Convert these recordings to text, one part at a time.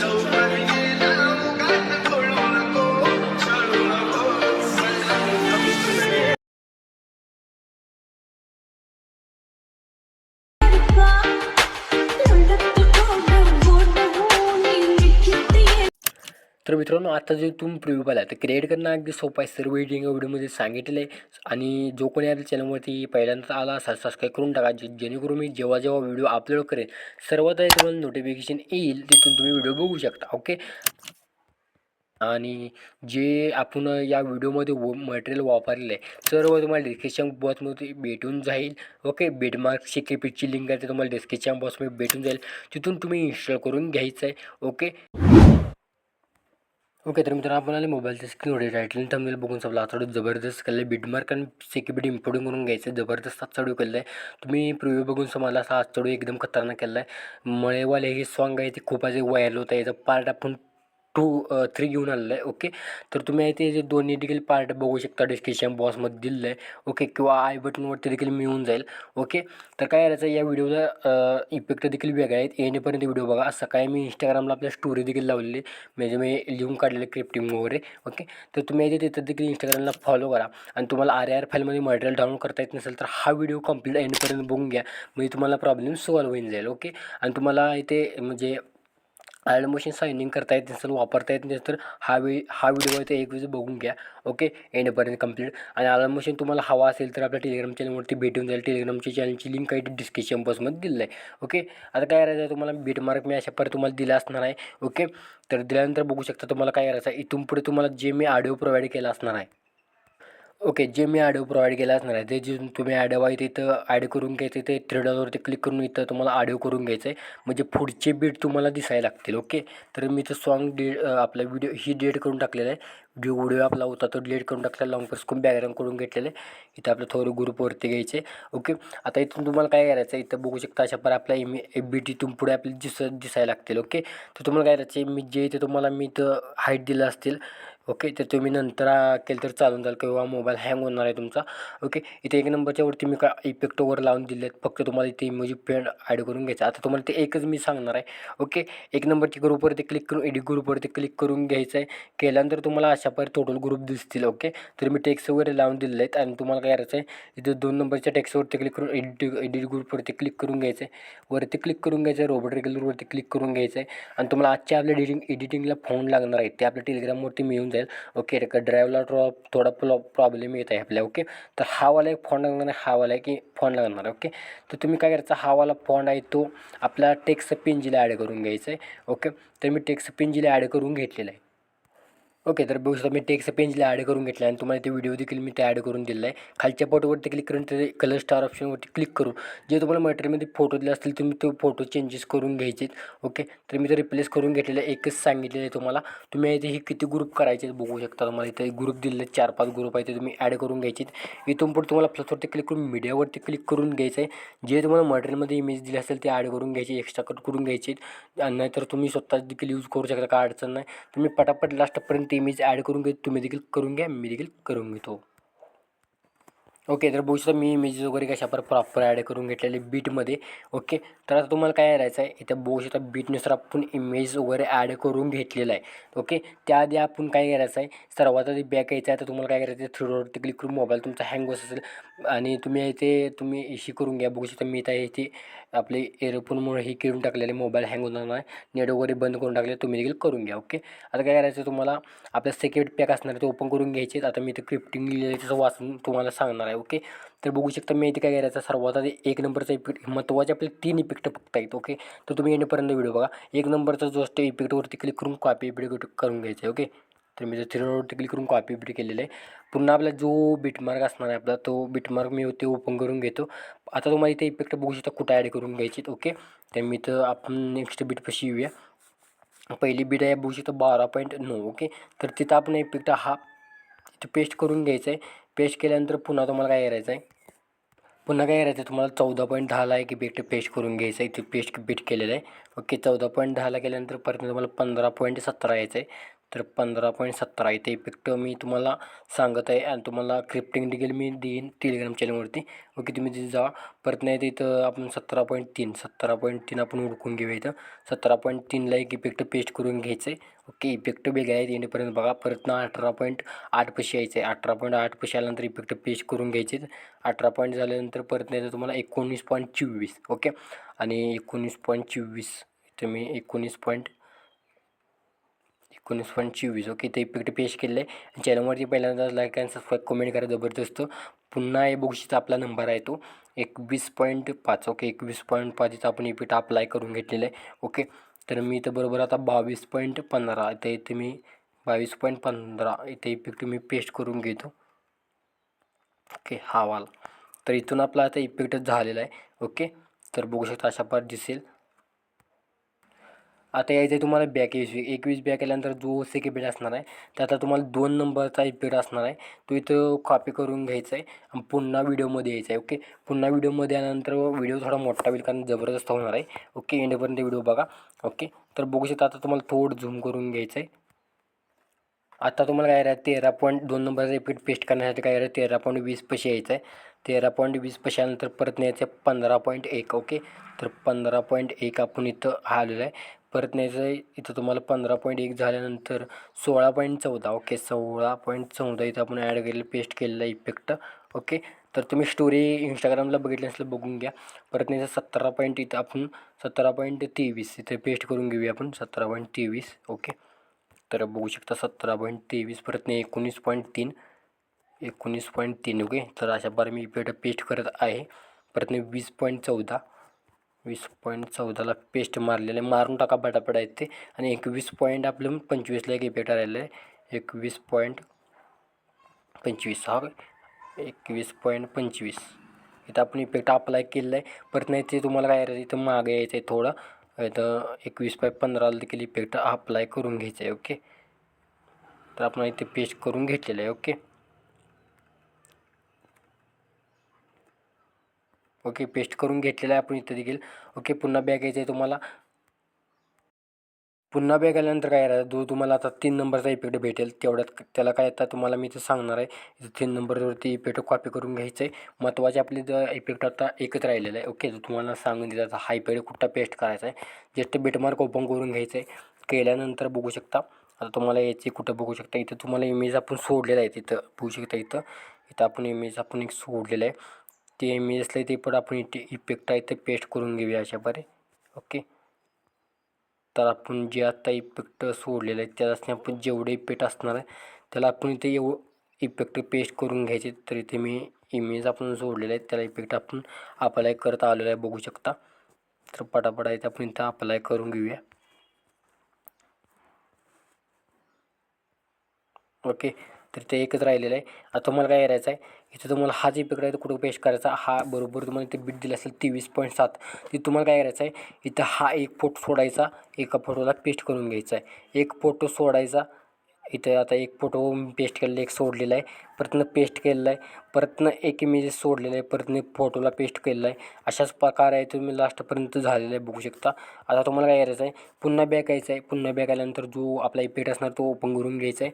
no तर मित्रांनो आता जे तुम्ही प्रिव्ह्यू पाहिला तर क्रिएट करणं अगदी सोपं आहे. सर्व एडिंग व्हिडिओमध्ये सांगितलेलं आहे. आणि जो कोणी आपल्या चॅनलवरती पहिल्यांदा आला असाल सबस्क्राईब करून टाका. जे जेणेकरून मी जेव्हा जेव्हा व्हिडिओ अपलोड करेन सर्वात आधी तुम्हाला नोटिफिकेशन येईल तिथून तुम्ही व्हिडिओ बघू शकता ओके आणि जे आपण या व्हिडिओमध्ये व मटेरियल वापरलेलं आहे सर्व तुम्हाला डिस्क्रिप्शन बॉक्समध्ये भेटून जाईल ओके बेडमार्कची सिक्युरिटीची लिंक आहे ते तुम्हाला डिस्क्रिप्शन बॉक्समध्ये भेटून जाईल. तिथून तुम्ही इन्स्टॉल करून घ्यायचं आहे ओके ओके तर मित्रांनो आपण आले मोबाईलच्या स्क्रीनवर टायटल थंबनेल बघून समजा आता जबरदस्त केलं आहे बिटमार्क आणि सिक्युरिटी इम्पोर्टिंग करून घ्यायचं जबरदस्त आजचा केलं आहे तुम्ही प्रिव्ह्यू बघून समजला असा आजचा एकदम खतरनाक केला आहे मळेवाले हे सॉन्ग आहे ते खूप असे व्हायरल होतं याचा पार्ट आपण टू थ्री घेऊन आलेलं आहे ओके? तर तुम्ही इथे जे दोन्ही देखील पार्ट बघू शकता डिस्क्रिप्शन बॉक्समध्ये दिलेलं आहे ओके? किंवा आय बटनवरती देखील मिळून जाईल ओके? तर काय करायचं या व्हिडिओला इफेक्ट देखील वेगळा आहेत येणेपर्यंत व्हिडिओ बघा. सकाळी मी इंस्टाग्रामला आपल्या स्टोरी देखील लावलेली म्हणजे मी लिहून काढलेले क्रिप्टिंग वगैरे ओके? तर तुम्ही इथे तिथं देखील इंस्टाग्रामला फॉलो करा. आणि तुम्हाला आर आर फाईलमध्ये मटेरियल डाउनलोड करता येत नसेल तर हा व्हिडिओ कंप्लीट एंडपर्यंत बघून घ्या. म्हणजे तुम्हाला प्रॉब्लेम सॉल्व्ह होऊन जाईल ओके? आणि तुम्हाला इथे म्हणजे ॲड मशीन सायनिंग करता येत नसेल वापरता येत नसेल तर हा वे हा व्हिडिओ आहे ते एक वेळेस बघून घ्या. ओके एंडपर्यंत कंप्लीट आणि अलार्म मशीन तुम्हाला हवा असेल तर आपल्या टेलिग्राम चॅनलवरती भेटून जाईल. टेलिग्रामची चॅनलची लिंक आहे डिस्क्रिप्शन बॉक्समध्ये दिलं आहे. ओके आता काय करायचं आहे तुम्हाला? बीटमार्क मी अशा पर तुम्हाला दिला असणार आहे. ओके तर दिल्यानंतर बघू शकता तुम्हाला काय करायचं आहे. इथून पुढे तुम्हाला जे मी ऑडिओ प्रोव्हाइड केला असणार आहे ओके जे मी ॲडिओ प्रोव्हाइड केला असणार आहे ते जे तुम्ही ॲडिओ आहे तिथं ॲड करून घ्यायचं ते थ्री डॉलरवरती क्लिक करून इथं तुम्हाला ऑडिओ करून घ्यायचं आहे. म्हणजे पुढचे बीट तुम्हाला दिसायला लागतील ओके तर मी तर सॉन्ग डे आपला व्हिडिओ ही डिलीट करून टाकलेला आहे. व्हिडिओ व्हिडिओ आपला होता तो डिलीट करून टाकलेला लॉंग करून बॅकग्राऊंड करून घेतलेलं आहे. इथं आपलं थोडं ग्रुपवरती घ्यायचे ओके आता इथून तुम्हाला काय करायचं आहे इथं बघू शकता अशा पर आपल्या इमे एफ बी टीतून पुढे आपली दिस दिसायला लागतील ओके तर तुम्हाला काय करायचं आहे मी जे इथे तुम्हाला मी इथं हाईट दिलं असतील ओके तर तुम्ही नंतर केलं तर चालून जाईल किंवा मोबाईल हँग होणार आहे तुमचा. ओके इथे एक नंबरच्या वरती मी का इफेक्ट वर लावून दिले आहेत फक्त तुम्हाला इथे इमोजी पेंड ॲड करून घ्यायचं. आता तुम्हाला ते एकच मी सांगणार आहे. ओके एक नंबरची ग्रुपवरती क्लिक करून एडिट ग्रुपवरती क्लिक करून घ्यायचं आहे. केल्यानंतर तुम्हाला अशा प्रकारे टोटल ग्रुप दिसतील. ओके तर मी टेक्स्ट वगैरे लावून दिलेले आहेत. आणि तुम्हाला काय करायचं आहे इथे दोन नंबरच्या टेक्स्टवरती क्लिक करून एडिट एडिट ग्रुपवरती क्लिक करून घ्यायचं आहे. वरती क्लिक करून घ्यायचं आहे. रोबोट रेग्युलरवरती क्लिक करून घ्यायचं आहे. आणि तुम्हाला आजच्या आपल्या एडिटिंग एडिटिंगला फोन लागणार आहे. ते आपल्या टेलिग्रामवरती मिळून जाईल ओके का ड्रायव्हला ड्रॉप थोडा प्रॉ प्रॉब्लेम येत आहे आपल्या ओके तर हा वाला एक फोन लागणार आहे हा वाला आहे की फॉन्ड लागणार ओके तर तुम्ही काय करायचा हा वाला फॉन्ट आहे तो आपला टेक्स्ट पिंजीला ॲड करून घ्यायचा आहे ओके तर मी टेक्स्ट पिंजीला ॲड करून घेतलेला आहे. ओके तर बघू शकता मी टेक्स्ट पेजला ॲड करून घेतला आणि तुम्हाला ते व्हिडिओ देखील मी ते ॲड करून दिला आहे खालच्या फोटोवरती क्लिक करून ते कलर स्टार ऑप्शनवरती क्लिक करून जे तुम्हाला मटेरियलमध्ये फोटो दिले असतील तुम्ही तो फोटो चेंजेस करून घ्यायचे ओके तर मी ते रिप्लेस करून घेतलेलं एकच सांगितलेलं आहे तुम्हाला. तुम्ही इथे हे किती ग्रुप करायचे बघू शकता तुम्हाला. इथे ग्रुप दिलेले चार पाच ग्रुप आहे ते तुम्ही ॲड करून घ्यायचे इथून पुढे तुम्हाला प्लसवरती क्लिक करून मीडियावरती क्लिक करून घ्यायचं आहे. जे तुम्हाला मटेरियलमध्ये इमेज दिले असेल ते ॲड करून घ्यायचे एक्स्ट्रा कट करून घ्यायचे आणि नाहीतर तुम्ही स्वतः देखील यूज करू शकता काय अडचण नाही. तुम्ही पटापट लास्टपर्यंत इमेज ॲड करून घेतो तुम्ही देखील करून घ्या मी देखील करून घेतो. ओके तर बघू शकता मी इमेजेस वगैरे कशा पर प्रॉपर ॲड करून घेतलेले बीटमध्ये ओके तर आता तुम्हाला काय करायचं आहे? इथं बघू शकता बीटनुसार आपण इमेज वगैरे ॲड करून घेतलेलं आहे. ओके त्याआधी आपण काय करायचं आहे? सर्वात आधी बॅक यायचं आहे. तर तुम्हाला काय करायचं आहे? थ्री डॉट क्लिक करून मोबाईल तुमचा हँग होत असेल आणि तुम्ही इथे तुम्ही इशी करून घ्या. बघू शकता मी इथं इथे आपले एअरफोनमुळे हे करून टाकलेले मोबाईल हँग होणार नाही. नेट वगैरे बंद करून टाकले तुम्ही देखील करून घ्या. ओके आता काय करायचं तुम्हाला? आपल्या सेक्युरिटी पॅक असणार ते ओपन करून घ्यायचे आता मी इथे क्रिप्टिंग लिहिलेलं त्याचं वाचून तुम्हाला सांगणार आहे. ओके तर बघू शकता मी इथे काय करायचा सर्वात आधी एक नंबरचा इफेक्ट महत्त्वाचे आपले तीन इफेक्ट फक्त आहेत ओके तर तुम्ही येणेपर्यंत व्हिडिओ बघा. एक नंबरचा जो असतो इफेक्टवरती क्लिक करून कॉपी इफेक्ट करून घ्यायचं आहे ओके तर मी जर थ्रीवरती क्लिक करून कॉपी इफेक्ट केलेलं आहे. पुन्हा आपला जो बिटमार्क असणार आहे आपला तो बिटमार्क मी ते ओपन करून घेतो. आता तुम्हाला इथे इफेक्ट बघू शकता कुठं ॲड करून घ्यायची ओके तर मी तर आपण नेक्स्ट बीटपाशी येऊया. पहिली बीट आहे बघू शकतो बारा पॉईंट नऊ ओके तर तिथं आपण इफेक्ट हा इथं पेस्ट करून घ्यायचं आहे. पेश केल्यानंतर पुन्हा तुम्हाला काय करायचं आहे? पुन्हा काय करायचं आहे? तुम्हाला चौदा पॉईंट दहाला एक बीट पेश करून घ्यायचं आहे. इथे पेस्ट बीट केलेलं आहे. ओके चौदा पॉईंट दहाला केल्यानंतर परत तुम्हाला पंधरा पॉईंट सतरा यायचं आहे. तर पंधरा पॉईंट सतरा इथे इफेक्ट मी तुम्हाला सांगत आहे आणि तुम्हाला क्रिप्टिंग डिगेल मी देईन टेलिग्राम चॅनलवरती ओके तुम्ही तिथे जा. परत नाही तर इथं आपण सतरा पॉईंट तीन सतरा पॉईंट तीन आपण ओळखून घेऊया इथं. सतरा पॉईंट तीनला एक इफेक्ट पेस्ट करून घ्यायचं आहे. ओके इफेक्ट वेगळे आहेत येणेपर्यंत बघा. परत ना अठरा पॉईंट आठ पशी यायचं. आहे अठरा पॉईंट आठ पशी आल्यानंतर इफेक्ट पेस्ट करून घ्यायचे. अठरा पॉईंट झाल्यानंतर परत नाही तर तुम्हाला एकोणीस पॉईंट चोवीस. ओके आणि एकोणीस पॉईंट चोवीस इथं मी एकोणीस पॉईंट एकोणीस पॉईंट चोवीस. ओके ते इफेक्ट पेश केले आहे चॅनलवरती पहिल्यांदा लाईक आणि सबस्क्राईब कमेंट करा जबरदस्त. पुन्हा हे बघशीचा आपला नंबर आहे तो. एकवीस पॉईंट पाच. ओके एकवीस पॉईंट पाच इथं आपण इफेक्ट अप्लाय करून घेतलेलं आहे. ओके तर मी इथं बरोबर आता बावीस पॉईंट पंधरा. इथं इथे मी बावीस पॉईंट पंधरा इथे इफेक्ट मी पेस्ट करून घेतो. ओके हा वाला. तर इथून आपला आता इफेक्ट झालेला आहे. ओके तर बघू शकता अशा पार दिसेल. आता यायचं आहे तुम्हाला बॅक एकवीस एकवीस बॅक आल्यानंतर जो सेकेबेट असणार आहे त्याचा आता तुम्हाला दोन नंबरचा इफेक्ट असणार आहे. तो इथं कॉपी करून घ्यायचा आहे आणि पुन्हा व्हिडिओमध्ये यायचा आहे ओके पुन्हा व्हिडिओमध्ये आल्यानंतर व्हिडिओ थोडा मोठा होईल कारण जबरदस्त होणार आहे ओके एंडपर्यंत व्हिडिओ बघा ओके तर बघू शकता आता तुम्हाला थोडं झूम करून घ्यायचं आहे आता तुम्हाला काय राहतं तेरा पॉईंट दोन नंबरचा रिपीट पेस्ट करण्यासाठी काय राहतं तेरा पॉईंट वीस पैसे यायचं आहे तेरा पॉईंट वीस पैशानंतर परत न्यायचं आहे पंधरा पॉईंट एक ओके तर पंधरा पॉईंट एक आपण इथं आलेलं आहे. परत न्यायचं इथं तुम्हाला पंधरा पॉईंट एक झाल्यानंतर सोळा पॉईंट चौदा. ओके सोळा पॉईंट चौदा इथं आपण ॲड केलेलं पेस्ट केलेलं आहे इफेक्ट ओके तर तुम्ही स्टोरी इंस्टाग्रामला बघितली असेल बघून घ्या. परत नाही सतरा पॉईंट इथं आपण सतरा पॉईंट तेवीस इथे पेस्ट करून घेऊया आपण. सतरा पॉईंट तेवीस. ओके तर बघू शकता सतरा पॉईंट तेवीस परत नाही एकोणीस पॉईंट तीन. एकोणीस पॉईंट तीन ओके तर अशा बार मी इफेक्ट पेस्ट करत आहे. परत नाही वीस पॉईंट चौदा. वीस पॉईंट चौदाला पेस्ट मारलेलं. आहे मारून टाका पटापट आहेत ते. आणि एकवीस पॉईंट आपलं पंचवीसला एक इफेक्ट आलेला आहे. एकवीस पॉईंट पंचवीस. हा एकवीस पॉईंट पंचवीस. इथं आपण इफेक्ट अप्लाय केलेलं आहे. परत नाही ते तुम्हाला काय करायचं इथं मागे यायचं आहे थोडं. इथं एकवीस पाय पंधराला देखील इफेक्ट अप्लाय करून घ्यायचं आहे. ओके तर आपण इथे पेस्ट करून घेतलेलं आहे. ओके ओके पेस्ट करून घेतलेला आहे आपण इथं देखील. ओके पुन्हा बॅग यायचं आहे तुम्हाला. पुन्हा बॅग आल्यानंतर काय राहतं जो तुम्हाला आता तीन नंबरचा इफेक्ट भेटेल तेवढ्यात त्याला काय आता तुम्हाला मी इथं सांगणार आहे. इथं तीन नंबरवरती इफेक्ट कॉपी करून घ्यायचं आहे. महत्त्वाचे आपले जर इफेक्ट आता एकच राहिलेलं आहे. ओके तुम्हाला सांगून दिलं हा इफेक्ट कुठं पेस्ट करायचा आहे जस्ट बेटमार्क ओपन करून घ्यायचं आहे. केल्यानंतर बघू शकता आता तुम्हाला याची कुठं बघू शकता इथं तुम्हाला इमेज आपण सोडलेलं आहे तिथं. बघू शकता इथं. इथं आपण इमेज आपण एक सोडलेलं आहे. ते असले ते पण आपण इथे इफेक्ट आहे ते पेस्ट करून घेऊया अशा बरे ओके तर आपण जे आता इफेक्ट सोडलेलं आहे त्याच्याने आपण जेवढे इफेक्ट असणार आहे त्याला आपण इथे एव इफेक्ट पेस्ट करून घ्यायचे. तर इथे मी इमेज आपण सोडलेलं आहे त्याला इफेक्ट आपण अप्लाय करत आलेला आहे बघू शकता. तर पटापट आहे ते आपण इथं अप्लाय करून घेऊया. ओके तर ते एकच राहिलेलं आहे. आता तुम्हाला काय करायचं आहे? इथं तुम्हाला हा जे इफेक्ट आहे तो कुठं पेस्ट करायचा हा बरोबर तुम्हाला इथे बीट दिलं असेल तेवीस पॉईंट सात. ते तुम्हाला काय करायचं आहे? इथं हा एक फोटो सोडायचा एका फोटोला पेस्ट करून घ्यायचा आहे. एक फोटो सोडायचा इथं आता एक फोटो पेस्ट केलेला एक सोडलेला आहे. परतनं पेस्ट केलेला आहे. परतनं एक इमेजेस सोडलेलं आहे. परतनं एक फोटोला पेस्ट केलेला आहे. अशाच प्रकारे आहे तुम्ही लास्टपर्यंत झालेलं आहे बघू शकता. आता तुम्हाला काय करायचं आहे? पुन्हा बॅक यायचं आहे. पुन्हा बॅक आल्यानंतर जो आपला इफेक्ट असणार तो ओपन करून घ्यायचा आहे.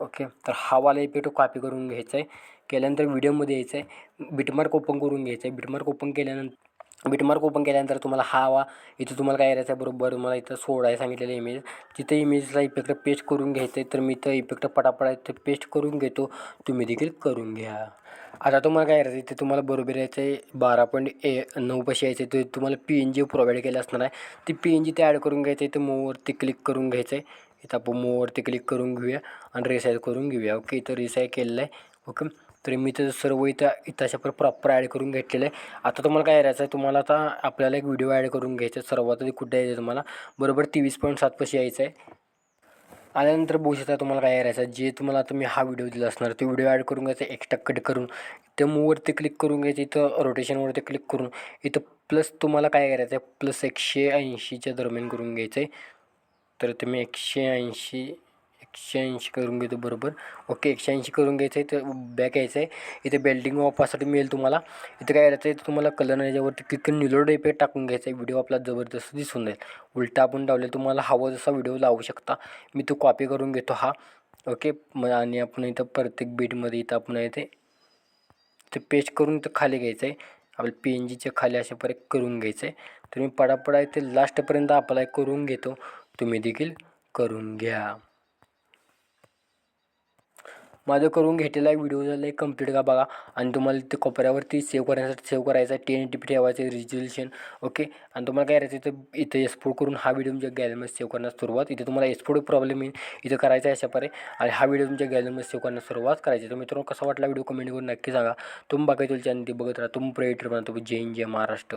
ओके. तर हा वाला इफेक्ट कॉपी करून घ्यायचा आहे केल्यानंतर व्हिडिओमध्ये यायचं आहे बिटमार्क ओपन करून घ्यायचं आहे बिटमार्क ओपन केल्यानंतर बिटमार्क ओपन केल्यानंतर तुम्हाला हा वा इथं तुम्हाला काय करायचं आहे बरोबर? मला इथं सोडायला सांगितलेलं इमेज तिथं इमेजला इफेक्ट पेस्ट करून घ्यायचं आहे तर मी इथं इफेक्ट पटापट आहे ते पेस्ट करून घेतो. तुम्ही देखील करून घ्या. आता तुम्हाला काय करायचं इथे तुम्हाला बरोबर यायचं आहे बारा पॉईंट ए नऊ पैसे यायचे ते तुम्हाला पी एन जी प्रोव्हाइड केलं असणार आहे. ती पी एन जी ते ॲड करून घ्यायचं आहे तर मोवरती क्लिक करून घ्यायचं आहे इथं आपण मूववरती क्लिक करून घेऊया आणि रिसाईज करून घेऊया. ओके इथं रिसाय केलेलं आहे. ओके तर मी तर सर्व इथं इथं अशा प्रॉपर ॲड करून घेतलेलं आहे. आता तुम्हाला काय करायचं आहे? तुम्हाला आता आपल्याला एक व्हिडिओ ॲड करून घ्यायचा आहे. सर्वात आधी कुठे यायचं तुम्हाला बरोबर तेवीस पॉईंट सात पैसे यायचं आहे. आल्यानंतर बघू शकता तुम्हाला काय करायचं आहे. जे तुम्हाला आता मी हा व्हिडिओ दिला असणार तो व्हिडिओ ॲड करून घ्यायचा एक्स्ट्रा कट करून. इथं मूववरती क्लिक करून घ्यायचं इथं रोटेशनवरती क्लिक करून. इथं प्लस तुम्हाला काय करायचं आहे? प्लस एकशे ऐंशीच्या दरम्यान करून घ्यायचं आहे. तर तुम्ही एकशे ऐंशी एकशे ऐंशी करून घेतो बरोबर. ओके एकशे ऐंशी करून घ्यायचं आहे तर बॅक यायचं आहे. इथे बेल्डिंग वापरासाठी मिळेल तुम्हाला. इथे काय करायचं आहे तुम्हाला कलर याच्यावरती क्लिक करून निलोड इफेक्ट टाकून घ्यायचा आहे. व्हिडिओ आपला जबरदस्त दिसून जाईल. उलटा आपण लावले तुम्हाला हवा जसा व्हिडिओ लावू शकता. मी तो कॉपी करून घेतो हा. ओके मग आणि आपण इथं प्रत्येक बीटमध्ये इथं आपण इथे ते पेस्ट करून इथं खाली घ्यायचं आहे. आपल्या पी एन जीच्या खाली अशा पर्यंत करून घ्यायचं आहे. तर मी पडापडा इथे लास्टपर्यंत अप्लाय करून घेतो. तुम्ही देखील करून घ्या. माझं करून घेतलेला आहे व्हिडिओ झाला आहे कंप्लीट का बघा. आणि तुम्हाला ते कोपऱ्यावरती सेव्ह करण्यासाठी सेव्ह करायचा आहे टेन एटी पी ठेवायचं रिझोल्युशन ओके आणि तुम्हाला काय करायचं इथं इथं एक्सपोर्ट करून हा व्हिडिओ तुमच्या गॅलरीमध्ये सेव्ह करण्यास सुरुवात. इथे तुम्हाला एक्सपोर्ट प्रॉब्लेम येईल. इथं करायचा आहे अशा परे आणि हा व्हिडिओ तुमच्या गॅलरीमध्ये सेव्ह करण्यास सुरुवात करायची तर मित्रांनो कसा वाटला व्हिडिओ कमेंट करून नक्की सांगा. तुम्ही बघायचं चॅनल ते बघत राहा. तुम्ही प्रेटर म्हणा तुम्ही जय हिंद जय महाराष्ट्र.